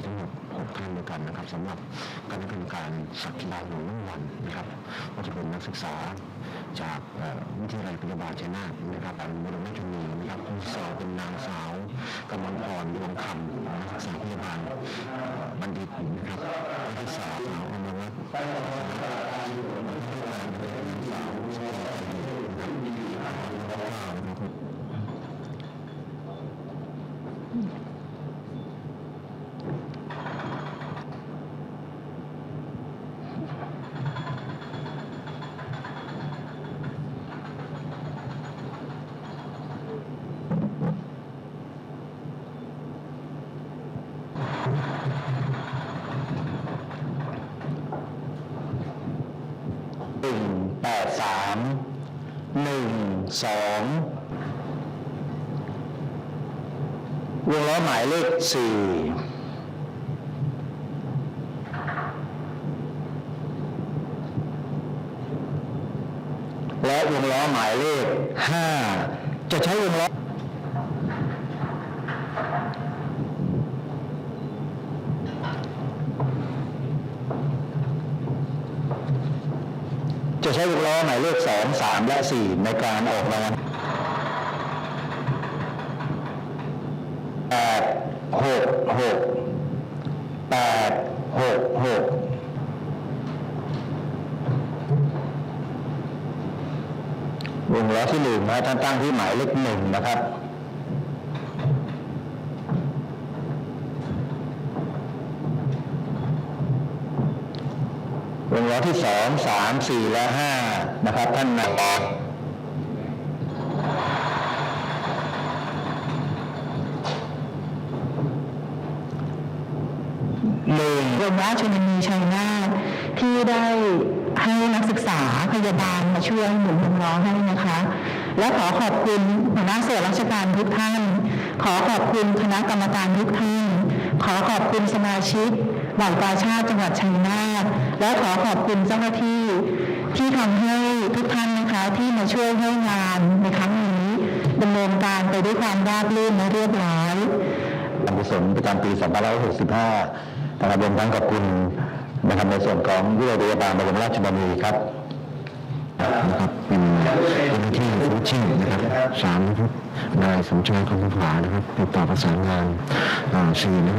มีทั้งหมด6ท่านด้วยกันนะครับสำหรับคณะกรรมการสักกีฬาหลวงวันนะครับก็จะเป็นนักศึกษาจากวิทยาลัยพยาบาลชัยนาทนะครับอันบรมราชชนนีนะครับผู้สอบเป็นนางสาวกำมลพรดวงคำ หนึ่งแปดสามหนึ่งสองวงล้อหมายเลขสี่และวงล้อหมายเลขห้าจะใช้วงล้อ จะใช้วงล้อหมายเลขสองสามและสี่ในการออกรางวัลแปดหกหกแปดหกหกวงล้อที่หนึ่งนะท่านตั้งที่หมายเลขหนึ่งนะครับ วงล้อที่สองสามสี่และห้านะครับ ท่านนายกหนึ่งโรงราชชนนีชัยนาทที่ได้ให้นักศึกษาพยาบาลมาช่วยหมุนวงล้อให้นะคะ และขอขอบคุณหัวหน้าส่วนราชการทุกท่าน ขอขอบคุณคณะกรรมการทุกท่าน ขอขอบคุณสมาชิก เหล่ากาชาติจังหวัดชัยนาทและขอขอบคุณเจ้าหน้าที่ที่ทำให้ทุกท่านนะคะที่มาช่วยให้งานในครั้งนี้ดำเนินการไปด้วยความราบรื่นและเรียบร้อยการกุศลประจำปี 2565นะครับรวมทั้งขอบคุณนะครับในส่วนของวิทยาลัยพยาบาลบรมราชชนนีครับนะครับเป็นเจ้าหน้าที่ฟู้ชีพนะครับสามนะครับนายสมชายคำผานะครับติดต่อประสานงานอ่าสี่นะครับ